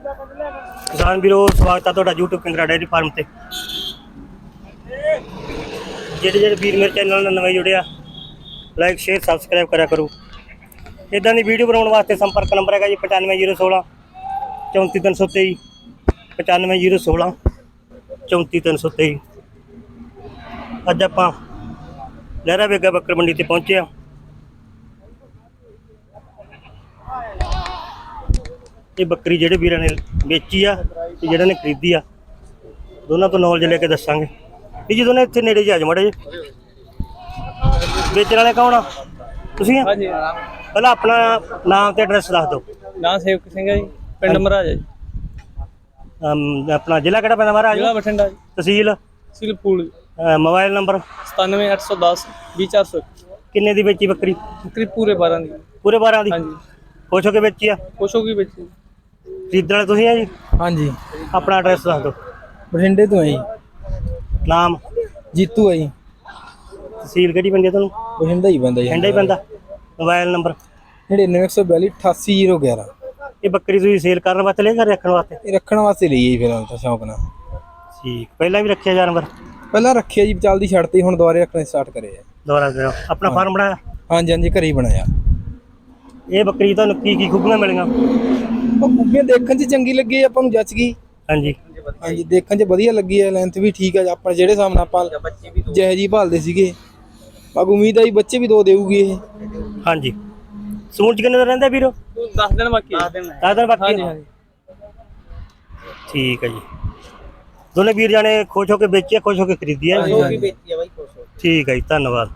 ਕਿਸਾਨ ਵੀਰੋ, ਸਵਾਗਤ ਹੈ ਤੁਹਾਡਾ YouTube ਕਿੰਗਰਾ ਡੇਅਰੀ ਫਾਰਮ ਤੇ। ਜਿਹੜੇ ਜਿਹੜੇ ਵੀਰ ਮੇਰੇ ਚੈਨਲ ਨਾਲ ਨਵੇਂ ਜੁੜਿਆ ਲਾਈਕ ਸ਼ੇਅਰ ਸਬਸਕ੍ਰਾਈਬ ਕਰਿਆ ਕਰੋ। ਇਦਾਂ ਦੀ ਵੀਡੀਓ ਬਣਾਉਣ ਵਾਸਤੇ ਸੰਪਰਕ ਨੰਬਰ ਹੈਗਾ ਜੀ 95016 34323 95016 34323 ਅੱਜ ਆਪਾਂ ਲਹਿਰਾ ਵੇਗਾ ਬੱਕਰ ਮੰਡੀ ਤੇ ਪਹੁੰਚੇ ਆ। ਇਹ ਬੱਕਰੀ ਜਿਹੜੇ ਵੀਰਾਂ ਨੇ ਵੇਚੀ ਆ ਤੇ ਜਿਹੜਾ ਨੇ ਖਰੀਦੀ ਆ। ਦੋਨਾਂ ਤੋਂ ਨੌਲੇਜ ਲੈ ਕੇ ਦੱਸਾਂਗੇ। ਇਹ ਜਦੋਂ ਨੇ ਇੱਥੇ ਨੇੜੇ ਜਾ ਜਾ ਮੜੇ ਵੇਚਣ ਵਾਲੇ ਕੌਣ ਆ? ਤੁਸੀਂ ਆ? ਹਾਂਜੀ। ਪਹਿਲਾਂ ਆਪਣਾ ਨਾਮ ਤੇ ਐਡਰੈਸ ਦੱਸ ਦਿਓ। ਨਾਂ ਸੇਵਕ ਸਿੰਘ ਹੈ ਜੀ ਪਿੰਡ ਮਹਾਰਾਜਾ ਜੀ। ਅਮ, ਆਪਣਾ ਜ਼ਿਲ੍ਹਾ ਕਿਹੜਾ ਪੈਂਦਾ ਮਹਾਰਾਜ? ਜ਼ਿਲ੍ਹਾ ਬਠਿੰਡਾ ਜੀ। ਤਹਿਸੀਲ? ਸਿਲ ਫੂਲ ਅ, ਮੋਬਾਈਲ ਨੰਬਰ? 97810 20400 ਕਿੰਨੇ ਦੀ ਵੇਚੀ ਬੱਕਰੀ? ਤਕਰੀਬ ਪੂਰੇ 12 ਦੀ। ਪੂਰੇ 12 ਦੀ? ਹਾਂਜੀ। ਖੁਸ਼ ਹੋ ਕੇ ਵੇਚੀ ਆ? ਕੁਛ ਹੋ ਗਈ ਵਿੱਚ। ਖਰੀਦਣ ਵਾਲੇ ਤੁਸੀਂ ਆ ਜੀ? ਹਾਂਜੀ। ਆਪਣਾ ਐਡਰੈਸ ਦੱਸ ਦਿਓ। ਬਠਿੰਡੇ ਤੋਂ ਜੀ। ਨਾਮ? ਜੀਤੂ ਜੀ। ਤਹਿਸੀਲ ਕਿਹੜੀ ਪੈਂਦੀ ਆ ਤੁਹਾਨੂੰ? ਬਠਿੰਡਾ ਹੀ ਬੰਦਾ ਜੀ। ਹੈਂਡਾ ਹੀ ਪੈਂਦਾ। Mobile number? 99142 88011 ਇਹ ਬੱਕਰੀ ਤੁਸੀਂ ਸੇਲ ਕਰਨ ਵਾਸਤੇ ਲੈ ਘਰ ਰੱਖਣ ਵਾਸਤੇ? ਇਹ ਰੱਖਣ ਵਾਸਤੇ ਲਈ ਹੈ ਜੀ ਫਿਲਹਾਲ ਤਾਂ ਸ਼ੌਂਕ ਨਾਲ। ਠੀਕ। ਪਹਿਲਾਂ ਵੀ ਰੱਖਿਆ ਜਾਨਵਰ? ਪਹਿਲਾਂ ਰੱਖਿਆ ਜੀ ਚੱਲਦੀ ਛੱਡਤੀ ਹੁਣ ਦੁਬਾਰੇ ਰੱਖਣੇ ਸਟਾਰਟ ਕਰੇ ਆ। ਦੁਬਾਰਾ ਕਰੋ ਆਪਣਾ ਫਾਰਮ ਬਣਾਇਆ? ਹਾਂਜੀ ਹਾਂਜੀ ਘਰੇ ਹੀ ਬਣਾਇਆ। ਇਹ ਬੱਕਰੀ ਤੁਹਾਨੂੰ ਕੀ ਕੀ ਖੂਬੀਆਂ ਮਿਲੀਆਂ? ਉਹ ਬੁੱਗੇ ਦੇਖਣ 'ਚ ਚੰਗੀ ਲੱਗੀ ਆਪਾਂ ਨੂੰ ਜੱਚ ਗਈ ਹਾਂਜੀ। ਹਾਂਜੀ ਦੇਖਣ 'ਚ ਵਧੀਆ ਲੱਗੀ ਹੈ ਲੈਂਥ ਵੀ ਠੀਕ ਹੈ ਆਪਾਂ ਜਿਹੜੇ ਹਿਸਾਬ ਨਾਲ ਆਪਾਂ ਜਿਹੇ ਜੀ ਭਾਲਦੇ ਸੀਗੇ। ਬਾਕੀ ਉਮੀਦ ਹੈ ਜੀ ਬੱਚੇ ਵੀ ਦੋ ਦੇਊਗੀ ਇਹ। ਹਾਂਜੀ। ਸੂਣ ਚ ਕਿੰਨੇ ਦਾ ਰਹਿੰਦਾ ਵੀਰੋ? ਤੂੰ 10 ਦਿਨ ਬਾਕੀ 10 ਦਿਨ ਦਸ ਦਿਨ ਬਾਕੀ ਹਾਂਜੀ ਠੀਕ ਹੈ ਜੀ। ਦੋਨੇ ਵੀਰ ਜਾਣੇ ਖੁਸ਼ ਹੋ ਕੇ ਵੇਚਿਆ ਖੁਸ਼ ਹੋ ਕੇ ਖਰੀਦੀ ਹੈ। ਹਾਂਜੀ, ਹਾਂਜੀ। ਠੀਕ ਹੈ ਜੀ ਧੰਨਵਾਦ।